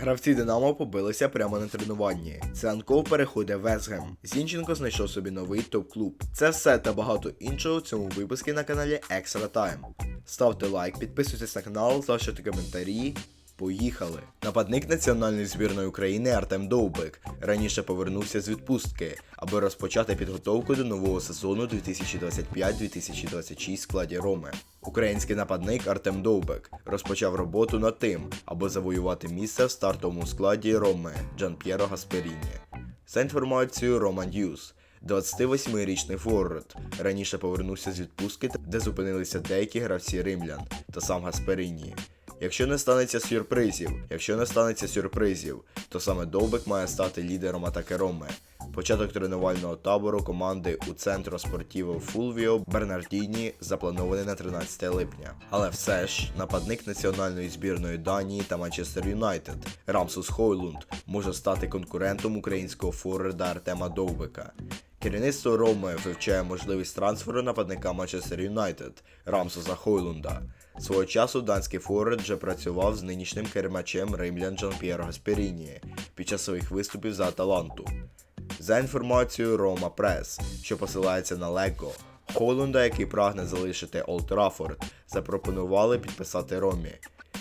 Гравці Динамо побилися прямо на тренуванні. Цианков переходить в Весгем. Зінченко знайшов собі новий топ-клуб. Це все та багато іншого в цьому випуску на каналі Extra Time. Ставте лайк, підписуйтесь на канал, залишайте коментарі. Поїхали. Нападник національної збірної України Артем Довбик раніше повернувся з відпустки, аби розпочати підготовку до нового сезону 2025-2026 в складі Роми. Український нападник Артем Довбек розпочав роботу над тим, аби завоювати місце в стартовому складі Роми Джанп'єро Гасперіні. За інформацією Рома Ньюз, 28-річний форвард раніше повернувся з відпустки, де зупинилися деякі гравці римлян та сам Гасперіні. Якщо не станеться сюрпризів, якщо не станеться сюрпризів, то саме Довбек має стати лідером атаки Роми. Початок тренувального табору команди у центру спортіво Фулвіо Бернардіні запланований на 13 липня. Але все ж нападник національної збірної Данії та Манчестер Юнайтед Рамсус Хойлунд може стати конкурентом українського форварда Артема Довбека. Керівництво Роми вивчає можливість трансферу нападника Манчестер Юнайтед Рамсуса Хойлунда. Свого часу данський форвард вже працював з нинішнім кермачем римлян Джан П'єро Гасперіні під час своїх виступів за Аталанту. За інформацією Рома Прес, що посилається на Лего, Холланда, який прагне залишити Олд Траффорд, запропонували підписати Ромі.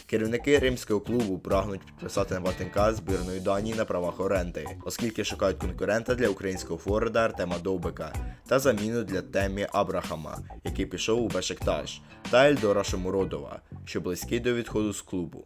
Керівники римського клубу прагнуть підписати на нападника збірної Данії на правах оренди, оскільки шукають конкурента для українського форварда Артема Довбика та заміну для Темі Абрахама, який пішов у Бешектаж, та Ельдора Шомуродова, що близький до відходу з клубу.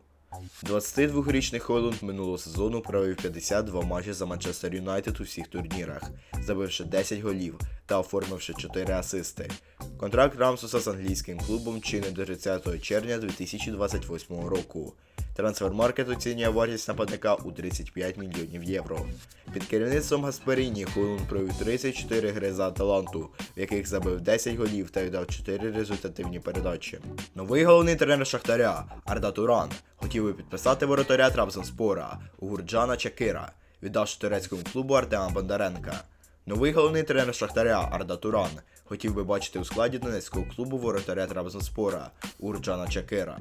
22-річний Хойлунд минулого сезону провів 52 матчі за Манчестер Юнайтед у всіх турнірах, забивши 10 голів та оформивши 4 асисти. Контракт Рамсуса з англійським клубом чинить до 30 червня 2028 року. Трансфермаркет оцінює вартість нападника у 35 мільйонів євро. Під керівництвом Гасперіні Хойлунд провів 34 гри за Аталанту, в яких забив 10 голів та віддав 4 результативні передачі. Новий головний тренер Шахтаря Арда Туран хотів би підписати воротаря Трабзонспора Угурджана Чакира, віддавши турецькому клубу Артема Бондаренка. Новий головний тренер Шахтаря Арда Туран хотів би бачити у складі донецького клубу воротаря Трабзонспора Урджана Чакира.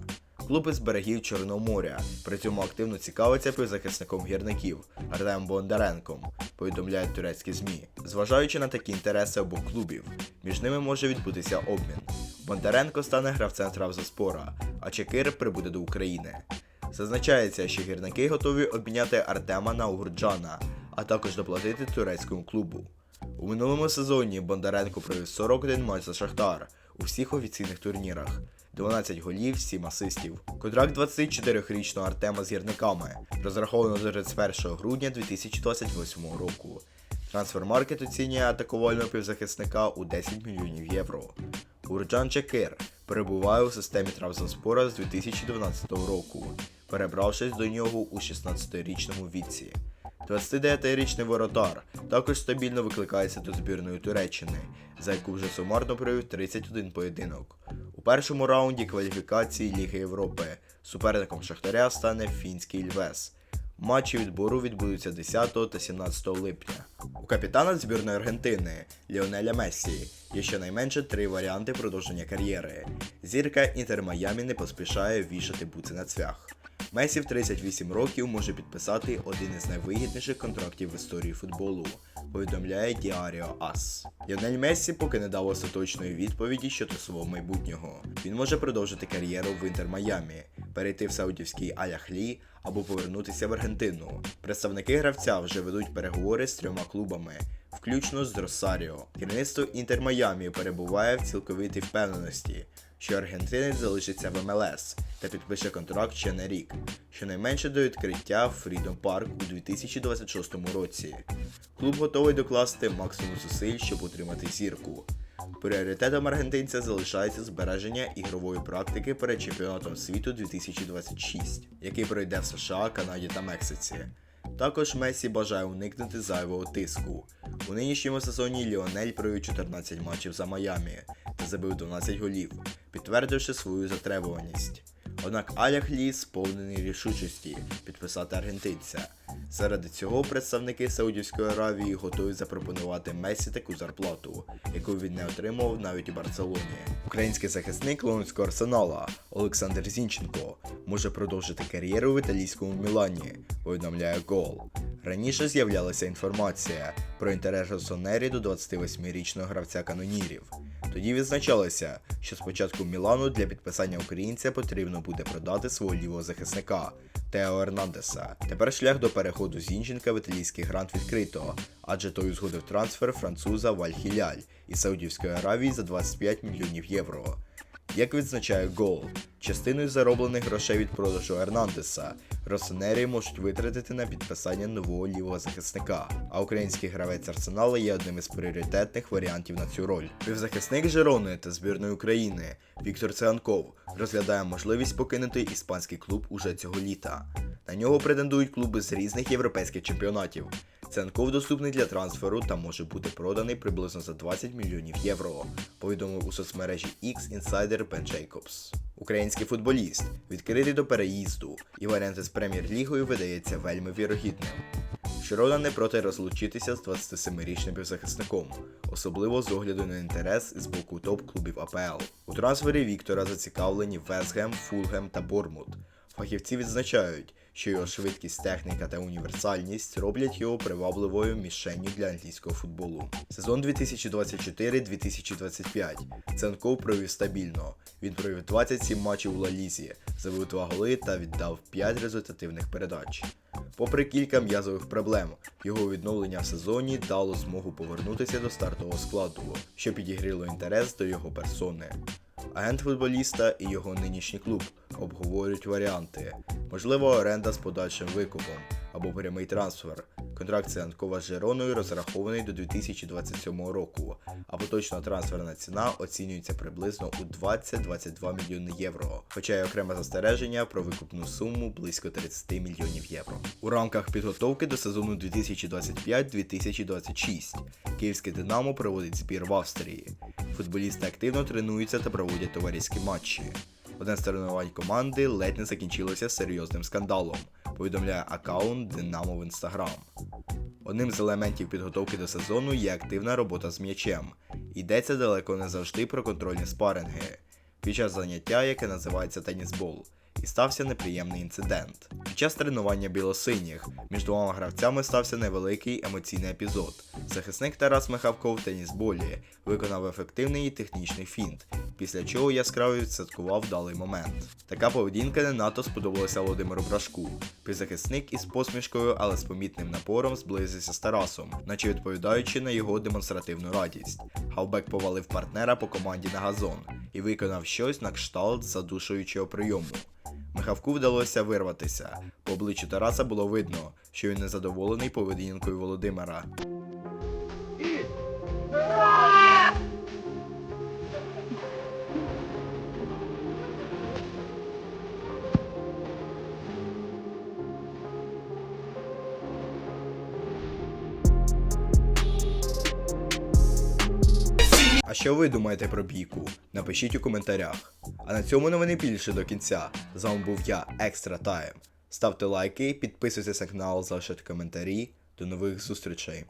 Клуб із берегів Чорного моря при цьому активно цікавиться півзахисником гірників Артемом Бондаренком, повідомляють турецькі ЗМІ. Зважаючи на такі інтереси обох клубів, між ними може відбутися обмін. Бондаренко стане гравцем Трабзонспора, а Чекир прибуде до України. Зазначається, що гірники готові обміняти Артема на Угурджана, а також доплатити турецькому клубу. У минулому сезоні Бондаренко провів 41 матч за Шахтар у всіх офіційних турнірах. 12 голів, 7 асистів. Контракт 24-річного Артема з гірниками розраховано до 31 грудня 2028 року. Трансфермаркет оцінює атакувального півзахисника у 10 мільйонів євро. Урджан Чекир перебуває у системі Трабзонспора з 2012 року, перебравшись до нього у 16-річному віці. 29-річний воротар також стабільно викликається до збірної Туреччини, за яку вже сумарно провів 31 поєдинок. У першому раунді кваліфікації Ліги Європи суперником Шахтаря стане фінський Львес. Матчі відбору відбудуться 10 та 17 липня. У капітана збірної Аргентини Ліонеля Мессі є щонайменше три варіанти продовження кар'єри. Зірка Інтер Майамі не поспішає вішати буци на цвях. Месі в 38 років може підписати один із найвигідніших контрактів в історії футболу, повідомляє Діаріо Ас. Ліонель Мессі поки не дав остаточної відповіді щодо свого майбутнього. Він може продовжити кар'єру в Інтер Майамі, перейти в саудівський Аляхлі або повернутися в Аргентину. Представники гравця вже ведуть переговори з трьома клубами. Включно з Росаріо. Керівництво Інтер Майамі перебуває в цілковитій впевненості, що аргентинець залишиться в МЛС та підпише контракт ще на рік, щонайменше до відкриття Freedom Park у 2026 році. Клуб готовий докласти максимум зусиль, щоб утримати зірку. Пріоритетом аргентинця залишається збереження ігрової практики перед чемпіонатом світу 2026, який пройде в США, Канаді та Мексиці. Також Месі бажає уникнути зайвого тиску. У нинішньому сезоні Ліонель провів 14 матчів за Майамі та забив 12 голів, підтвердивши свою затребуваність. Однак Аляхлі сповнений рішучості підписати аргентинця. Заради цього представники Саудівської Аравії готові запропонувати Месі таку зарплату, яку він не отримав навіть у Барселоні. Український захисник лондонського арсенала Олександр Зінченко може продовжити кар'єру в італійському Мілані, повідомляє Гол. Раніше з'являлася інформація про інтерес Росонері до 28-річного гравця канонірів. Тоді відзначалося, що спочатку Мілану для підписання українця потрібно буде продати свого лівого захисника Тео Ернандеса. Тепер шлях до переходу Зінченка в італійський грант відкрито, адже той узгодив трансфер француза в Аль-Хіляль із Саудівської Аравії за 25 мільйонів євро. Як відзначає Гол, частиною зароблених грошей від продажу Ернандеса Росонері можуть витратити на підписання нового лівого захисника, а український гравець Арсенала є одним із пріоритетних варіантів на цю роль. Півзахисник Жерони та збірної України Віктор Циганков розглядає можливість покинути іспанський клуб уже цього літа. На нього претендують клуби з різних європейських чемпіонатів. Ценков доступний для трансферу та може бути проданий приблизно за 20 мільйонів євро, повідомив у соцмережі X інсайдер Бен Джейкобс. Український футболіст відкритий до переїзду, і варіанти з прем'єр-лігою видається вельми вірогідним. Широда не проти розлучитися з 27-річним півзахисником, особливо з огляду на інтерес з боку топ-клубів АПЛ. У трансфері Віктора зацікавлені Весгем, Фулгем та Бормут. Фахівці відзначають, що його швидкість, техніка та універсальність роблять його привабливою мішенню для англійського футболу. Сезон 2024-2025 Ценков провів стабільно. Він провів 27 матчів у Ла Лізі, забив 2 голи та віддав 5 результативних передач. Попри кілька м'язових проблем, його відновлення в сезоні дало змогу повернутися до стартового складу, що підігріло інтерес до його персони. Агент футболіста і його нинішній клуб обговорюють варіанти, можливо, оренда з подальшим викупом або прямий трансфер. Контракт Циганкова з Жероною розрахований до 2027 року, а поточна трансферна ціна оцінюється приблизно у 20-22 мільйони євро, хоча є окреме застереження про викупну суму близько 30 мільйонів євро. У рамках підготовки до сезону 2025-2026 Київське Динамо проводить збір в Австрії. Футболісти активно тренуються та проводять товариські матчі. Одне з тренувань команди ледь не закінчилося серйозним скандалом, повідомляє аккаунт Динамо в Інстаграм. Одним з елементів підготовки до сезону є активна робота з м'ячем. Йдеться далеко не завжди про контрольні спаринги. Під час заняття, яке називається тенісбол, і стався неприємний інцидент. Під час тренування білосиніх між двома гравцями стався невеликий емоційний епізод. Захисник Тарас Михавко в тенісболі виконав ефективний і технічний фінт, після чого яскраво відсвяткував вдалий момент. Така поведінка не надто сподобалася Володимиру Брашку. Півзахисник із посмішкою, але з помітним напором зблизився з Тарасом, наче відповідаючи на його демонстративну радість. Хавбек повалив партнера по команді на газон і виконав щось на кшталт задушуючого прийому. Михавку вдалося вирватися. По обличчю Тараса було видно, що він незадоволений поведінкою Володимира. А що ви думаєте про бійку? Напишіть у коментарях. А на цьому новини більше до кінця. З вами був я, Екстра Тайм. Ставте лайки, підписуйтесь на канал, залишайте коментарі. До нових зустрічей.